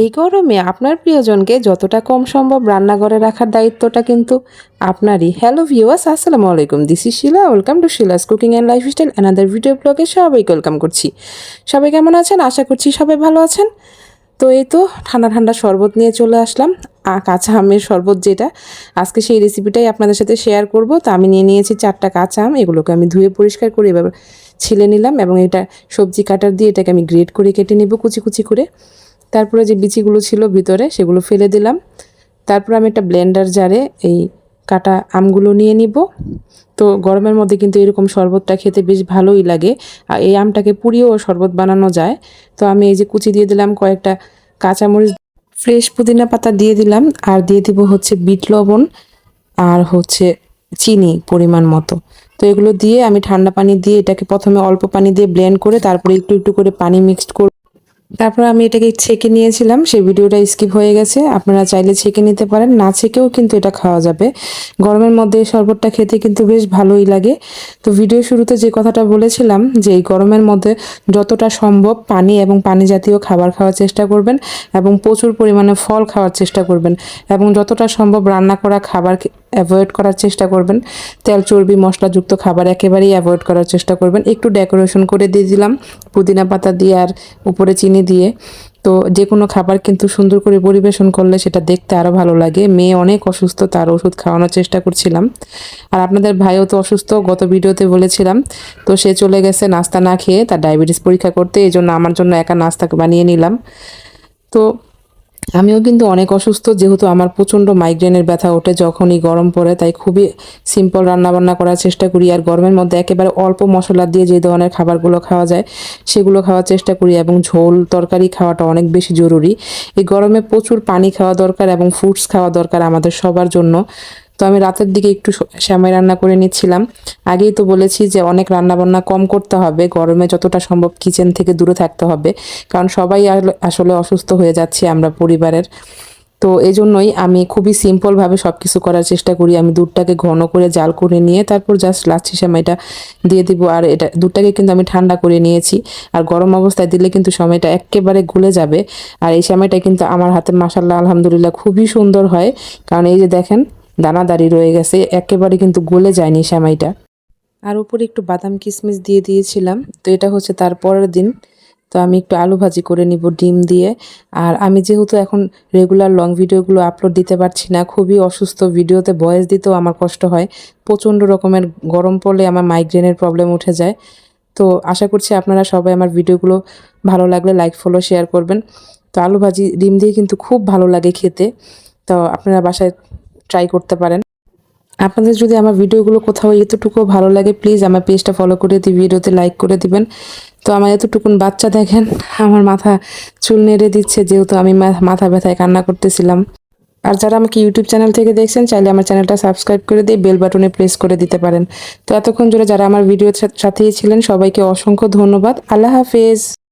এই গরমে আপনার প্রিয়জনকে যতটা কম সম্ভব রান্নাঘরে রাখার দায়িত্বটা কিন্তু আপনারই। হ্যালো ভিউয়ার্স আসসালামু আলাইকুম। This is Sheela welcome to Sheela's cooking and lifestyle another video ব্লগে সবাইকে ওয়েলকাম করছি। সবাই কেমন আছেন? আশা করছি সবাই ভালো আছেন। তো এই তো ঠান্ডা ঠান্ডা শরবত নিয়ে চলে আসলাম। কাঁচা আমের শরবত যেটা, আজকে সেই রেসিপিটাই আপনাদের সাথে শেয়ার করব। তো আমি নিয়ে নিয়েছি চারটা কাঁচা আম, এগুলোকে আমি ধুয়ে পরিষ্কার করে এবার ছিলে নিলাম এবং এটা সবজি কাটার দিয়ে এটাকে আমি গ্রেড করে কেটে নেব কুচি কুচি করে। তারপরে যে বিচিগুলো ছিল ভিতরে সেগুলো ফেলে দিলাম। তারপর আমি একটা ব্লেন্ডার জারে এই কাটা আমগুলো নিয়ে নিব। তো গরমের মধ্যে কিন্তু এরকম শরবতটা খেতে বেশ ভালোই লাগে। আর এই আমটাকে পুড়িয়েও শরবত বানানো যায়। তো আমি এই যে কুচি দিয়ে দিলাম কয়েকটা কাঁচামরিচ, ফ্রেশ পুদিনা পাতা দিয়ে দিলাম। আর দিয়ে দিব হচ্ছে বিট লবণ আর হচ্ছে চিনি পরিমাণ মতো। তো এগুলো দিয়ে আমি ঠান্ডা পানি দিয়ে এটাকে প্রথমে অল্প পানি দিয়ে ব্লেন্ড করে তারপরে একটু একটু করে পানি মিক্সড করে তারপর আমি এটাকে ছেঁকে নিয়েছিলাম, সেই ভিডিওটা স্কিপ হয়ে গেছে। আপনারা চাইলে ছেঁকে নিতে পারেন, না ছেঁকেও কিন্তু এটা খাওয়া যাবে। গরমের মধ্যে শরবতটা খেতে কিন্তু বেশ ভালোই লাগে। তো ভিডিও শুরুতে যে কথাটা বলেছিলাম, যে এই গরমের মধ্যে যতটা সম্ভব পানি এবং পানি জাতীয় খাবার খাওয়ার চেষ্টা করবেন এবং প্রচুর পরিমাণে ফল খাওয়ার চেষ্টা করবেন এবং যতটা সম্ভব রান্না করা খাবার অ্যাভয়েড করার চেষ্টা করবেন। তেল, চর্বি, মশলাযুক্ত খাবার একেবারেই অ্যাভয়েড করার চেষ্টা করবেন। একটু ডেকোরেশন করে দিয়ে দিলাম। পুদিনা পাতা দিয়ে আর উপরে চিনি দিয়ে, তো যে কোনো খাবার কিন্তু সুন্দর করে পরিবেশন করলে সেটা দেখতে আরও ভালো লাগে। মেয়ে অনেক অসুস্থ, তার ওষুধ খাওয়ানোর চেষ্টা করছিলাম। আর আপনাদের ভাইও তো অসুস্থ, গত ভিডিওতে বলেছিলাম। তো সে চলে গেছে নাস্তা না খেয়ে, তার ডায়াবেটিস পরীক্ষা করতে, এই জন্য আমার জন্য একা নাস্তা বানিয়ে নিলাম। তো আমিও কিন্তু অনেক অসুস্থ, যেহেতু আমার প্রচণ্ড মাইগ্রেনের ব্যথা ওঠে যখনই গরম পড়ে, তাই খুবই সিম্পল রান্নাবান্না করার চেষ্টা করি। আর গরমের মধ্যে একেবারে অল্প মশলা দিয়ে যে ধরনের খাবারগুলো খাওয়া যায়, সেগুলো খাওয়ার চেষ্টা করি এবং ঝোল, তরকারি খাওয়াটা অনেক বেশি জরুরি। এই গরমে প্রচুর পানি খাওয়া দরকার এবং ফ্রুটস খাওয়া দরকার আমাদের সবার জন্য। তো আমি রাতের দিকে একটু শ্যামাই রান্না করে নিচ্ছিলাম। আগেই তো বলেছি যে অনেক রান্না বান্না কম করতে হবে, গরমে যতটা সম্ভব কিচেন থেকে দূরে থাকতে হবে, কারণ সবাই আসলে অসুস্থ হয়ে যাচ্ছে আমরা পরিবারের। তো এই জন্যই আমি খুবই সিম্পলভাবে সব কিছু করার চেষ্টা করি। আমি দুধটাকে ঘন করে জাল করে নিয়ে তারপর জাস্ট লাচ্ছি সময়টা দিয়ে দিব। আর এটা দুধটাকে কিন্তু আমি ঠান্ডা করে নিয়েছি। আর গরম অবস্থায় দিলে কিন্তু সময়টা একেবারে গুলে যাবে। আর এই সময়টা কিন্তু আমার হাতে মাসাল্লাহ আলহামদুলিল্লাহ খুবই সুন্দর হয়। কারণ এই যে দেখেন দানাদারি রয়ে গেছে, একেবারে কিন্তু গলে যায়নি সেমাইটা আর উপরে একটু বাদাম কিশমিশ দিয়ে দিয়েছিলাম, তো এটা হচ্ছে তার পরের দিন। তো আমি একটু আলু ভাজি করে নিব ডিম দিয়ে। আর আমি যেহেতু এখন রেগুলার লং ভিডিওগুলো আপলোড দিতে পারছি না, খুবই অসুস্থ ভিডিওতে ভয়েস দিতেও আমার কষ্ট হয়। প্রচণ্ড রকমের গরম পড়লে আমার মাইগ্রেনের প্রবলেম উঠে যায়। তো আশা করছি আপনারা সবাই আমার ভিডিওগুলো ভালো লাগলে লাইক ফলো শেয়ার করবেন। তো আলু ভাজি, ডিম দিয়ে কিন্তু খুব ভালো লাগে খেতে। তো আপনারা বাসায় ট্রাই করতে পারেন। আপনাদের যদি আমার ভিডিওগুলো কোথাও এতটুকু ভালো লাগে প্লিজ আমার পেজটা ফলো করে দিই ভিডিওতে লাইক করে দিবেন। তো আমার এতটুকুন বাচ্চা দেখেন, আমার মাথা চুল নেড়ে দিচ্ছে, যেহেতু আমি মাথা ব্যথায় কান্না করতেছিলাম। আর যারা আমাকে ইউটিউব চ্যানেল থেকে দেখছেন, চাইলে আমার চ্যানেলটা সাবস্ক্রাইব করে দিয়ে বেল বাটনে প্রেস করে দিতে পারেন। তো এতক্ষণ জুড়ে যারা আমার ভিডিওর সাথেই ছিলেন, সবাইকে অসংখ্য ধন্যবাদ। আল্লাহ হাফেজ।